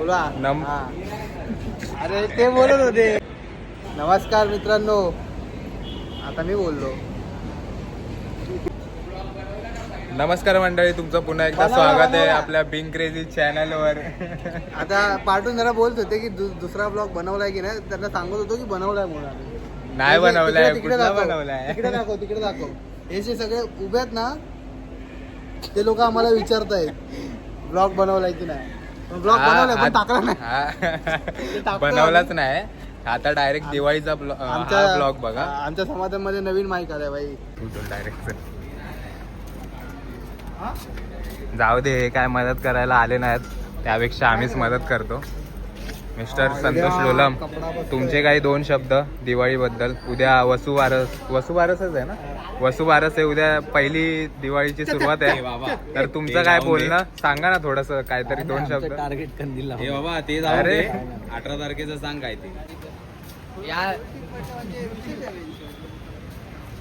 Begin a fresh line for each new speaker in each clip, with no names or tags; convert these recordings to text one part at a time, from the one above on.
बोला
नम-
हा. अरे ते बोलत होते नमस्कार मित्रांनो आता मी बोललो
नमस्कार मंडळी तुमचं पुन्हा एकदा स्वागत आहे. आपल्या बिंग क्रेझी चॅनल वर
आता पाठवून जरा बोलत होते की दु- दुसरा ब्लॉग बनवलाय की नाही त्यांना सांगत होतो की बनवलाय म्हणून आम्ही.
नाही
तिकडे-
बनवलाय
तिकडे- तिकडे
कुठला
दाखव.
बनवलाय
तिकडे दाखव तिकडे दाखव हे जे सगळे उभे आहेत ना ते लोक आम्हाला विचारतायत ब्लॉग बनवलाय की नाही ब्लॉग
हा,
बनवलाय पण टाकला नाही.
हा.
टाकतो
बनवलाच नाही. आता डायरेक्ट दिवाळीचा ब्लॉग बघा.
आमच्या समाजामध्ये नवीन माईक आलाय बाई.
डायरेक्ट जाऊ दे हे काय मदत करायला आले नाहीत. त्यापेक्षा आम्हीच मदत करतो. मिस्टर संतोष लोलम तुमचे काही दोन शब्द दिवाळीबद्दल. उद्या वसुबारस वसुबारसच आहे ना? वसुबारस आहे उद्या पहिली दिवाळीची सुरुवात आहे. तर तुमचं काय बोलणं? सांगा ना थोडस काहीतरी दोन शब्द.
टार्गेट कंदील
हे बाबा ते जाऊ
अरे.
दे. अठरा तारखेचं सांग काय ते.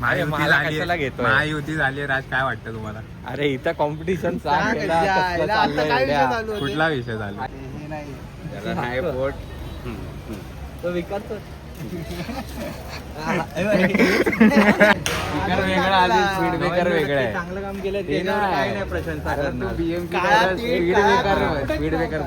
महायुती झाली? महायुती राज काय वाटतं तुम्हाला?
अरे इथं कॉम्पिटिशन
सांग यायला, आता काय विषय चालू होते?
कुठला विषय झाला
हे
पोट
तो विकास
वेगळा आधी speed breaker वेगळा आहे.
चांगलं काम केलं
ते नाही.
प्रशंसा करणार. एक
breaker.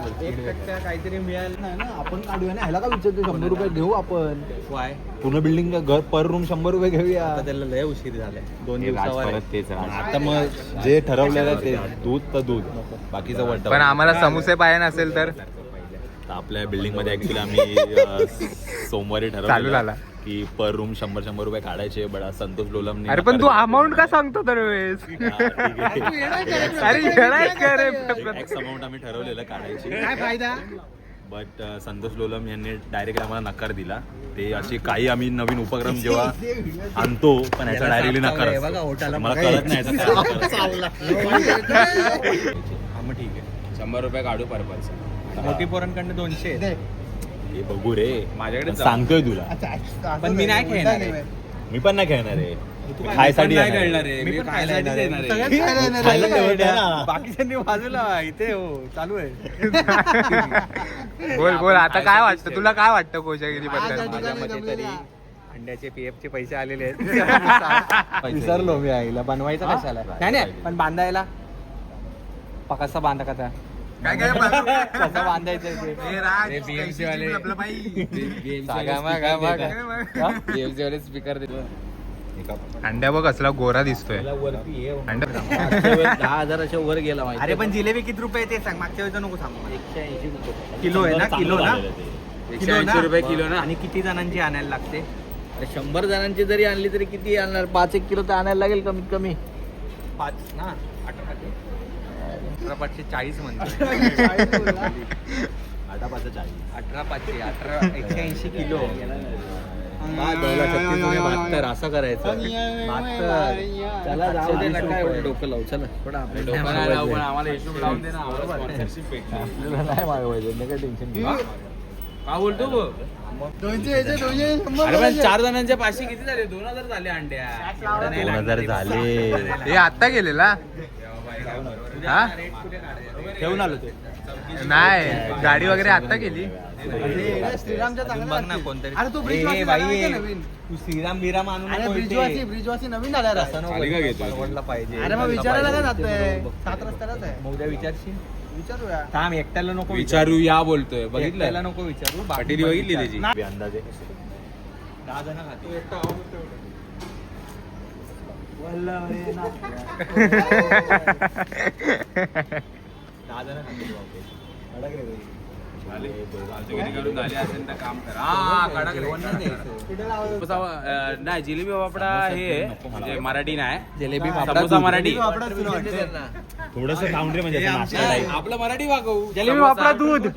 टक्का काहीतरी मिळालं नाही ना आपण काढूया ना. ह्याला का विचारतो शंभर रुपये घेऊ आपण.
वाय
पूर्ण बिल्डिंग घर पर रूम शंभर रुपये घेऊया.
आता त्याला लय उशीर झालाय. दोन दिवसावर
तेच.
आता मग जे ठरवलेलं ते दूध तर दूध. बाकीचं वड्डा
पण आम्हाला समोसे पाहिजे नसेल तर.
तर आपल्या बिल्डिंगमध्ये ऍक्च्युली आम्ही सोमवारी
चालू
ठरवलं
झाला.
की पर रूम शंभर शंभर रुपये काढायचे बट आज संतोष लोलमने
अरे पण तू. अमाऊंट का सांगतो तर वेळेस अरे येणार का रे
एक्स अमाऊंट आम्ही ठरवलेलं काढायची
काय फायदा
बट संतोष लोलम यांनी डायरेक्ट आम्हाला नकार दिला ते अशी काही आम्ही नवीन उपक्रम जेव्हा आणतो पण याचा डायरेक्टली नकार असतो. मला. कळत नाही याचा काय नकार असतो.
हा मग ठीक आहे शंभर रुपये काढू पर पर्सन मोठी पोरांकडनं दोनशे.
हे बघू रे.
माझ्याकडे.
सांगतोय तुला.
अच्छा,
पण मी नाही खेळणार आहे.
मी पण नाही खेळणार आहे. खायसाठी
नाही
येणार आहे.
खेळणार आहे. मी पण खायला येणार आहे.
सगळ्यात खायला येणार
खायला
आहे.
ठेवत आहे. ना.
बाकीच्यांनी बाजूला इथे हो चालू आहे.
बोल बोल आता काय वाटतं? तुला काय वाटतं कोजागिरी
या
बद्दल?
ठिकाणी
माझ्यामध्ये तरी
जमलेला.
अंड्याचे पीएफ चे पैसे आलेले आहेत. विसरलो मी आईला. बनवायचं
हा?
कशाला? नाही नाही पण बांधायला. पा- कसा बांधा कसा?
काय काय
कसं बांधायचं ते?
राज,
ते BMC
कैशी
वाले.
जीव आपलं बाई.
सागा मागा मागा. BMC वाले स्पीकर देतो
अंड्या बघ असला गोरा दिसतोय. अंडा
दहा हजाराच्या वर गेला माहिती
अरे पण जिलेबी किती रुपये ते सांग. मागच्या वेळेचं नको सांगू
एकशे ऐंशी रुपये.
किलो आहे ना? किलो ना.
एकशे ऐंशी रुपये किलो ना?
आणि किती जणांची आणायला लागते?
अरे शंभर जणांची जरी आणली तरी किती आणणार? पाच एक किलो तर आणायला लागेल कमीत कमी.
पाच ना? अठरा
अठरा पाचशे चाळीस म्हणतो
पाचा चाळीस.
अठरा पाचशे अठरा एकशे ऐंशी किलो.
बहात्तर,
असं करायचं. चला जाऊ. दे नका एवढं डोकं लावू चला. थोडं आपल्याला आम्हाला हिशोब लावून दे ना आपल्याला नाही मागवायचं नका टेन्शन घेऊ का बोलतो अरे पण. चार जणांचे पाचशे किती झाले? दोन हजार झाले अंड्या.
दोन हजार झाले.
हे आत्ता गेलेला? हा?
ठेवून आलो ते.
नाही गाडी वगैरे गेली
अरे, श्रीरामच्या
बघ ना. कोणतरी.
अरे तू
ए, बाई, तू श्रीराम बिराम आणू
अरे
नको
ब्रिजवासी. ब्रिजवासी नवीन झाला
खाली का घेतोय?
पाहिजे.
अरे मग विचारायला काय. जातंय सात रस्त्यालाच आहे.
मग उद्या विचारशील?
विचारूया.
थांब एकट्याला नको
विचारू या बोलतोय. बघितलं?
नको विचारू. बाकी
पाटील बघितली. त्याची.
अंदाजे
दहा जण खाते. खाते बापरे.
आमच्या घरी काढून झाले असेल तर काम करा हा कडक रे.
जेवण नाही
जिलेबी वापडा हे म्हणजे मराठी नाही
जलेबी
समोसा मराठी.
थोडस म्हणजे.
आपलं मराठी वागवू
जलेबी वापरा दूध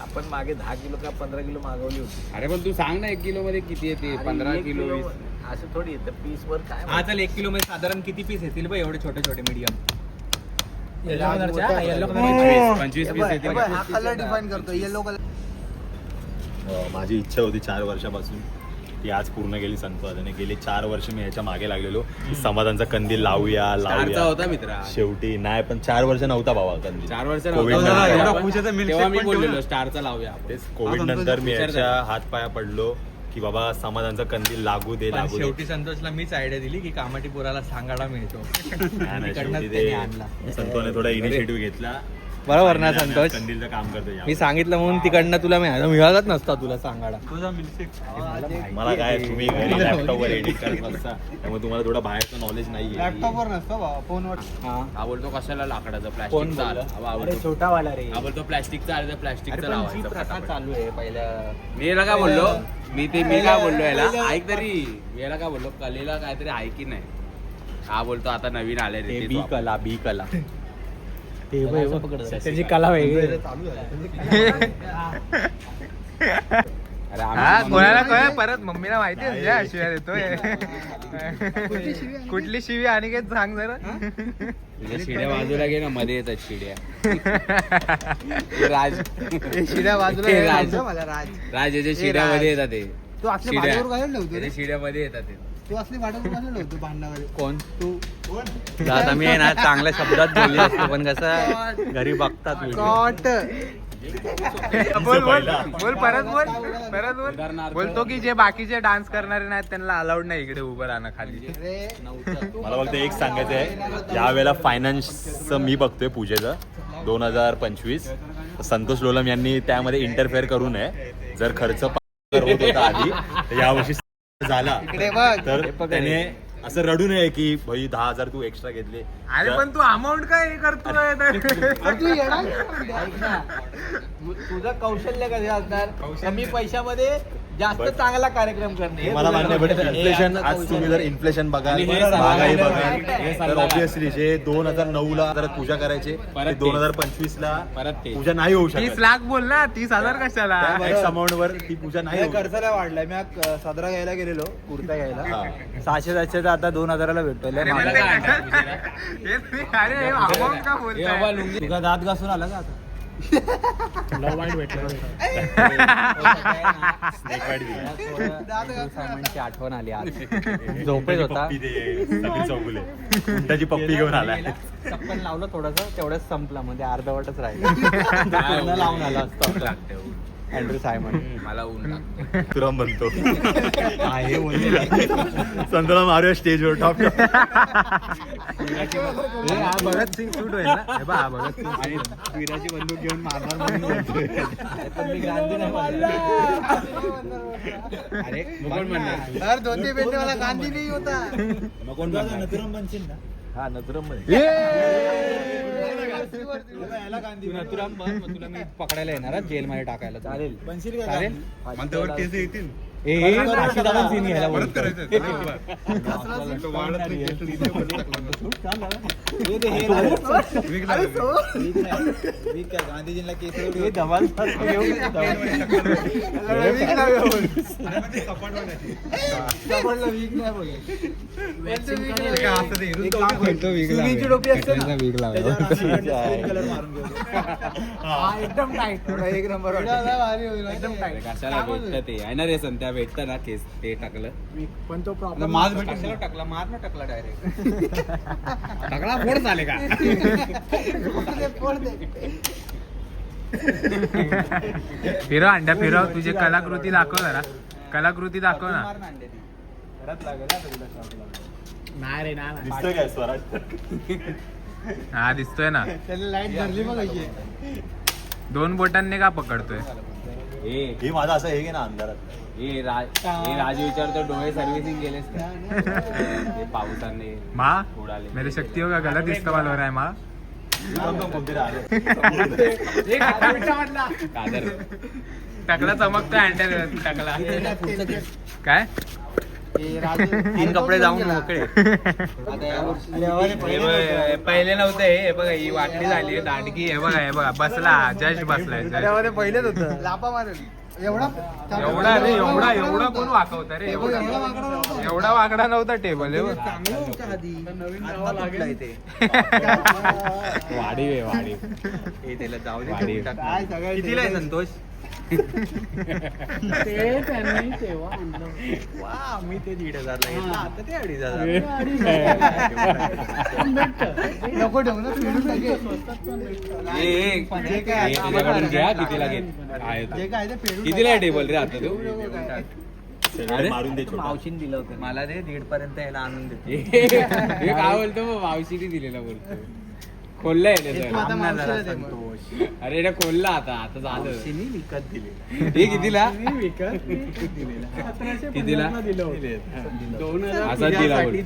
आपण मागे दहा किलो का पंधरा किलो मागवली होती.
अरे पण तू सांग ना एक किलो मध्ये किती येते? पंधरा किलो
असं थोडी येतं. पीस वर काय
हा चल एक किलो मध्ये साधारण किती पीस येतील बघ एवढे छोटे छोटे मीडियम
पंचवीस येतील
हा कलर डिफाईन करतो. येलो कलर
माझी इच्छा होती चार वर्षापासून. ती आज पूर्ण गेली आणि गेली चार वर्ष मी ह्याच्या मागे लागलेलो. की समाधानचा कंदील लावूया लावूया.
होता मित्रा
शेवटी. नाही पण चार वर्ष नव्हता बाबा कंदील.
चार वर्ष
कोविड.
स्टारचा लावूया
तेच कोविड नंतर मी ह्याच्या हातपाया पडलो की बाबा समाधानचा कंदील लागू दे
पण
लागू
शेवटी संतोषला मीच आयडिया दिली की कामाटीपुराला सांगाडा मिळतो.
नाही, नाही,
तिकडनंच
शेवटी
त्याने आणला.
ते संतोने थोडा इनिशिएटिव्ह घेतला.
बरोबर ना संतोष?
कंदीलचं काम करतो
मी. सांगितलं म्हणून तिकडनं तुला मिळालं मिळालंच नसता तुला सांगाडा
मला काय तुम्ही घरी लॅपटॉपवर एडिट करत नसता त्यामुळे तुम्हाला थोडं बाहेरचं नॉलेज नाहीये.
लॅपटॉपवर नसतो बा फोनवर
हा. बोलतो कशाला लाकडाचं? हा बोलतो.
छोटा वाला रे.
हा बोलतो प्लास्टिकचा आलं तर प्लास्टिकचं लावायचं फटाफट.
चालू आहे पहिल्या
मी याला काय बोललो? मी ते मी काय बोललो याला? ऐक तरी. मी याला काय बोललो? कलेला काहीतरी आहे की नाही? हा बोलतो आता नवीन आले रे
बी. कला बी कला.
त्याची
कला वेगळी.
हा कोणाला कळ परत मम्मीला माहिती आहे शिव्या देतोय. कुठली शिवी आणि काय सांग जरा.
शिड्या बाजूला घे ना मध्ये येतात शिड्या. ते राज
शिड्या बाजूला
ते राज.
राज.
याच्या शिड्यामध्ये. येतात ते.
तू
शिड्या. शिड्यामध्ये येतात ते.
तू असली घालून ठेवतो भांडावर
कोण?
तू.
आता मी आहे ना चांगल्या शब्दात बोलली असतो पण कसं घरी बघतात.
कॉट
बोल बोल. बोल परत बोल. परत बोल. बोलतो की जे बाकीचे डान्स करणारे नाहीत त्यांना अलाउड नाही इकडे उभं राहणं खाली.
मला फक्त एक सांगायचं आहे यावेळेला फायनान्सचं मी बघतोय पूजेचं दोन हजार पंचवीस. संतोष लोलम यांनी त्यामध्ये इंटरफेअर करू नये. जर खर्च होत होता आधी तर यावर्षी झाला.
इकडे बघ.
तर त्याने असं रडू नये की भाई दहा हजार तू एक्स्ट्रा घेतले.
अरे पण तू अमाऊंट काय हे करतोय?
तू येणार
तुझं कौशल्य कसं असणार? कमी पैशामध्ये जास्त चांगला कार्यक्रम करणे
मला मान्य बट इन्फ्लेशन आज तुम्ही जर इन्फ्लेशन
हे सल्ला
महागाई
हे
तर ऑब्विसली जे दोन हजार नऊ ला जर पूजा करायचे. दोन हजार पंचवीस ला
परत ते.
पूजा नाही होऊ
तीस
शकत
लाख बोल ना तीस हजार कशाला?
एक्स अमाऊंट वर ती पूजा नाही होऊ शकत.
खर्च नाही वाढलाय. मी सदरा घ्यायला गेलेलो कुर्ता घ्यायला.
हा.
सहाशे सातशे तर आता दोन हजाराला भेटतोय. लय
अरे हे हे
हे
तुझा दात घासून आला का आता?
दिली.
आठवण आली आज. झोपेत होता.
पप्पी चौगुले उंटाची पप्पी घेऊन आलाय.
चप्पल लावलं थोडस तेवढंच संपला म्हणजे अर्धवटच राहिलं. पूर्ण लावून आला असतो.
लागते.
अँड्रू सायमन
मला ऊन लागते.
तुला म्हणतो. संतोला मारूया स्टेजवर टॉप
भगत सिंग शूट होईल ना? हे हा भगत सिंग
आणि विराची बंदूक घेऊन मारणार म्हणून बोलतोय.
पण मी गांधी नाही म्हणलं.
अरे मग कोण म्हणणार?
यार धोती पेटणे मला गांधी नाही होता
हा नथुराममध्ये.
तू
नथुराम बन मग तुला मी पकडायला येणार जेलमध्ये टाकायला. चालेल. चालेल? बोलतो.
गांधीजींना केस
ए, धमाल सारखं घेऊन
सुनीची टोपी असते ना?
एकदम टाईट
एक नंबर एकदम
कशाला भेटतं ते? आहे ना रे संत्या भेटतं ना केस ते टाकलं.
पण तो प्रॉब्लेम
कशाला टाकला. मार ना टाकला डायरेक्ट
टाकला फोड झाले का?
फिरव अंड्या फिरव. तुझी कलाकृती दाखव जरा. कलाकृती दाखव ना.
नाही रे ना
दिसतोय काय स्वराज?
हा दिसतोय ना.
त्याला लाइट धरली बघ अशी.
दोन बोटांनी का पकडतोय?
हे. माझा असं हे घे ना अंधारात.
ए राज ए राज विचारतो डोळे सर्व्हिसिंग केलेस का? ते पावसाने
मा
उडाले.
मेरी शक्ति होगा गलत इस्तेमाल हो रहा है मा.
कादर.
टकला चमकतोय अंड्या टकला. काय?
हे
तीन कपडे जाऊन मोकळे.
पहिले नव्हतं हे हे बघा ही वाटणी झाली दांडकी हे बघा हे बघा बसला जस्ट बसलाय
पहिलेच होतं. लापा मारेल. एवढा?
एवढा रे एवढा एवढा कोण वाकवता रे
एवढा?
एवढा
वाकडा नव्हता.
टेबल.
वाढीव आहे वाढीव.
हे त्याला जाऊ
वाढीव.
दे
काय सगळं
कितीला आहे संतोष? ते त्यांनी तेव्हा आणलं
वा मी ते दीड हजारला घेतलं. आता ते अडीच हजार.
नको ठेवू ना फिरून टाके.
ए, ए,
जे काय आहे,
याच्याकडून घ्या कितीला घेत आहे
जे काय आहे ते फेडून
कितीला आहे
टाका.
टेबल रे आता तू?
मारून दे.
मावशीने दिलं होतं. मला दे दीड पर्यंत याला आणून देते.
हे काय बोलतो मग मावशीने दिलेला बोलतो खोललंय
हे तू
त्याचं.
आता मावशीला दे मग.
अरे खोलला आता आता झालं.
मावशीने विकत
हे कितीला?
विकत
कितीला?
दोन हजार
असाच दिला बोल.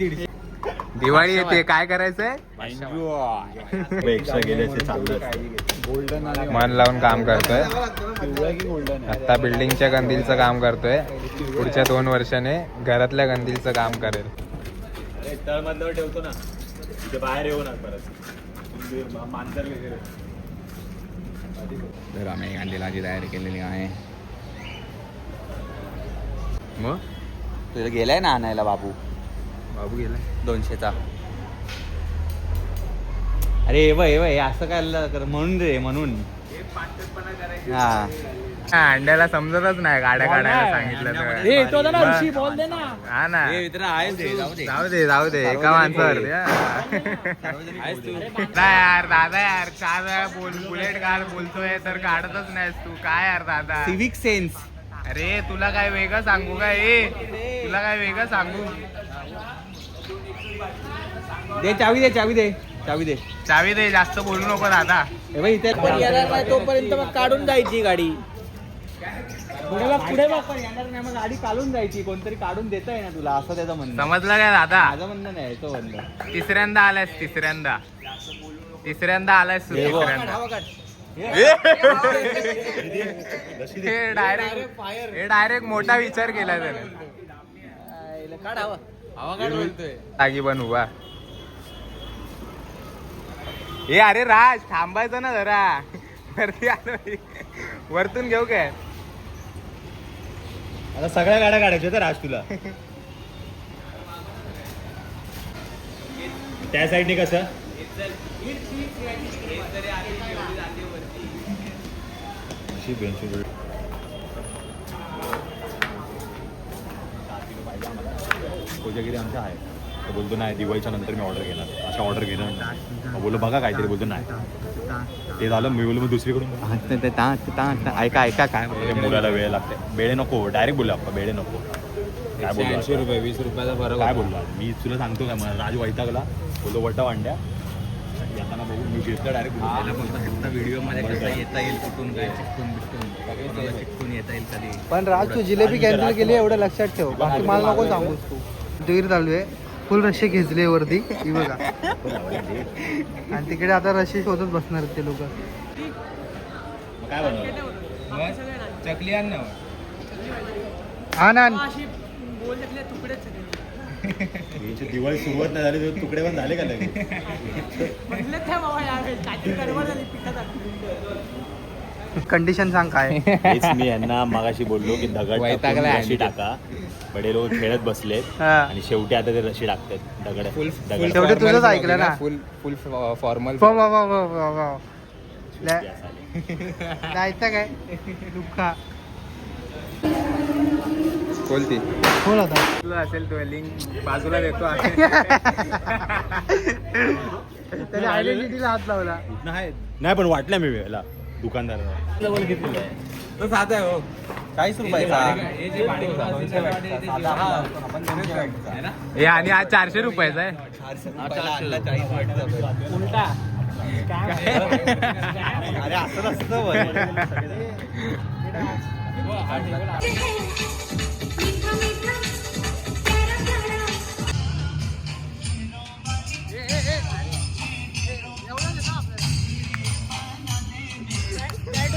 दिवाळी येते काय करायचंय?
Enjoy. एक्स्ट्रा गेल्याचे चाललं असतं.
मन लावून काम करतोय.
पिवळा की गोल्डन
आता बिल्डिंगच्या कंदीलचं काम करतोय. पुढच्या दोन वर्षाने घरातल्या कंदीलचं काम करेल.
अरे तळमधल्यावर ठेवतो ना. तिथे बाहेर येऊ ना परत.
तर आम्ही अंडीलाची तयारी केलेली आहे. मग?
तुझं गेलाय ना आणायला बाबू?
बाबू गेला
दोनशेचा. अरे एव एव हे असं काय कर म्हणून रे म्हणून. हा.
अंड्याला समजतच नाही गाड्या काढायला सांगितलं तर. हा ना.
हे, जाऊ दे.
जाऊ दे जाऊ दे एका माणसावर यार दादा यार चार वेळा बोल बुलेट कार बोलतोय तर काढतच नाहीस तू. काय यार दादा?
सिविक सेन्स
अरे तुला काय वेगळं सांगू का ए? तुला काय वेगळं सांगू?
दे चावी दे चावी दे चावी दे.
चावी दे जास्त बोलू नको दादा.
हे इथे तोपर्यंत मग काढून जायची गाडी. पुढे बघ पुढे बघ पण येणार नाही. मग गाडी काढून जायची. कोणतरी काढून देत आहे ना तुला. असं त्याचं म्हणणं.
समजलं काय दादा?
माझं म्हणणं नाही तो म्हणणं.
तिसऱ्यांदा आलायस तिसऱ्यांदा. तिसऱ्यांदा आलायस तू
हे बघ.
तिसऱ्यांदा. हे डायरेक्ट हे डायरेक्ट मोठा विचार केला त्याने. टाकी पण उभा. हे अरे राज थांबायचं ना जरा. वरती आलो मी. वरतून घेऊ काय?
आता सगळ्या गाड्या काढायच्या तर राज तुला. त्या साईडने कसं? अशी बेंच कोजागिरी आहे. बोलतो नाही दिवाळीच्या नंतर मी ऑर्डर घेणार. अशा ऑर्डर घेणार. मग बोललो बघा काहीतरी. बोलतो नाही. ते झालं मी बोललो मग दुसरीकडून
ऐका ऐका काय
मुलाला वेळ लागते. बेळे नको डायरेक्ट बोललो आपण बेळे नको. काय बोललो
ऐंशी? रुपये वीस रुपयाचा फरक
काय. बोललो? मी तुला सांगतो काय मला राज वैतागला. बोललो वटा वांड्या. येताना बघू मी घेतलं डायरेक्ट
व्हिडिओमध्ये कसा येता येईल कुठून काय चिटकून बिटकून कोणाला चिटकून येता येईल कधी?
पण राज तू जिलेबी कॅन्सल केली एवढं लक्षात ठेव. बाकी मला नको सांगूस तू. दूर चालू आहे. फुल रशी घेतले वरती ही बघा. आणि तिकडे आता रशी शोधत बसणार ते लोक.
काय बनवलं
चकली आण
हा
दिवाळी सुरुवात नाही झाली तर तुकडे पण झाले का लगेच?
कंडिशन सांग काय.
हेच मी यांना मागाशी बोललो की दगड टाकून
वैतागलाय
रशी टाका. बडे लोक खेळत बसलेत
हा.
आणि शेवटी आता ते रशी टाकतात. दगड
फुल
दगड
शेवटी तुझंच ऐकलं ना.
फुल फुल फॉर्मल
वा वा वा वा वा वा ला-
गॅस आले.
जायचं काय? दुःखा.
बोलती
बोल आता.
तुला असेल तो लिंक बाजूला देतो
त्याने आयडेंटिटीला हात लावला.
नाही पण वाटलं मी वेळेला दुकानदाराला घेतलेलं आहे
तो साधा आहे हो.
चाळीस रुपयाचा.
हे आणि आज चारशे रुपयाचा आहे.
अरे असं नसतं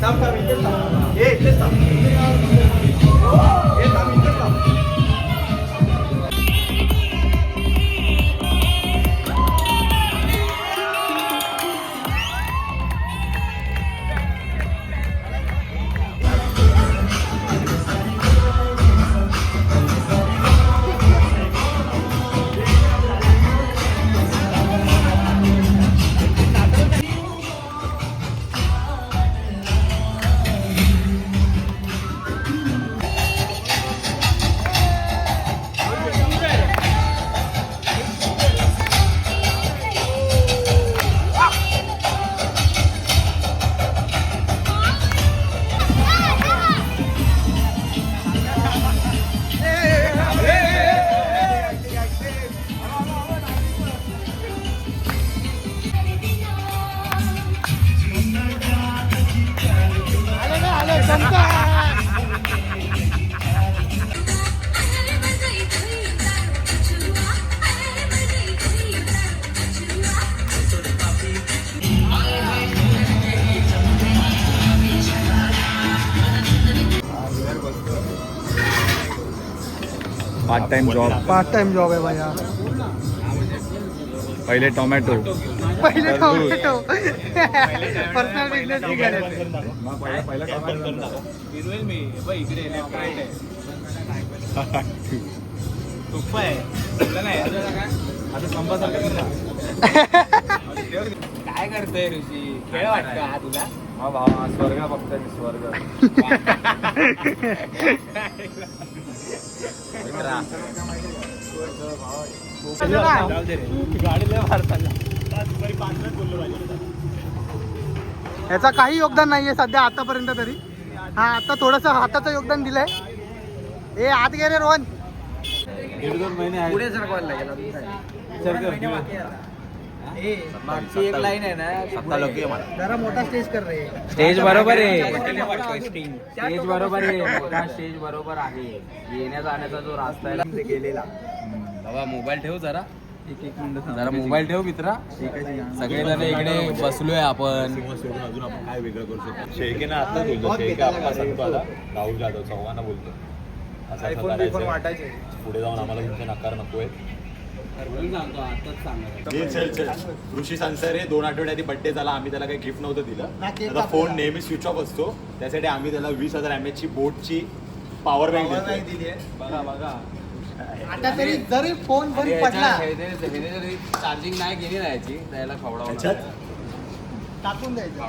Tam tam,
tam tam. Eh, tam. Oh, eh tam,
tam.
Part time job
part time job आहे माझा
पहिले टोमॅटो
पहिले टोमॅटो पर्सनल बिझनेस
नाही काय करतोय ऋषी? खेळ वाटतं हा तुला?
स्वर्ग बघतोय मी स्वर्ग.
याचा काही योगदान नाहीये सध्या आतापर्यंत तरी. हा आता थोडस हाताचं योगदान दिलंय. ए आत गे रे रोहन.
पुढे सरकवायला लागेल मागची एक लाईन आहे ना
जरा मोठा स्टेज कर रे.
स्टेज बरोबर आहे. स्टेज बरोबर आहे. मोठा स्टेज बरोबर आहे. येण्या जाण्याचा जो रास्ता आहे
गेलेला.
बाबा मोबाईल ठेव जरा. जरा मोबाईल ठेव मित्रा. सगळेजण इकडे बसलोय आपण.
अजून आपण काय वेगळं करू शकतो? आता बोलतो. शेळके आपला सांगतो आता राहुल जाधव चव्हाणा बोलतो. असं असं करायचं. पुढे जाऊन आम्हाला तुमचे नकार नकोय. चल चल ऋषी संसार हे दोन आठवडे आधी बड्डे झाला आम्ही त्याला काही गिफ्ट नव्हतं दिलं. त्याचा. फोन नेहमी स्विच ऑफ असतो. त्यासाठी आम्ही त्याला वीस हजार एम ची बोटची पॉवर बँक दिली
बघा बघा.
आता तरी जरी फोन बरी पडला.
चार्जिंग नाही गेली ना याची त्याला खवडावणार
टाकून द्यायचं.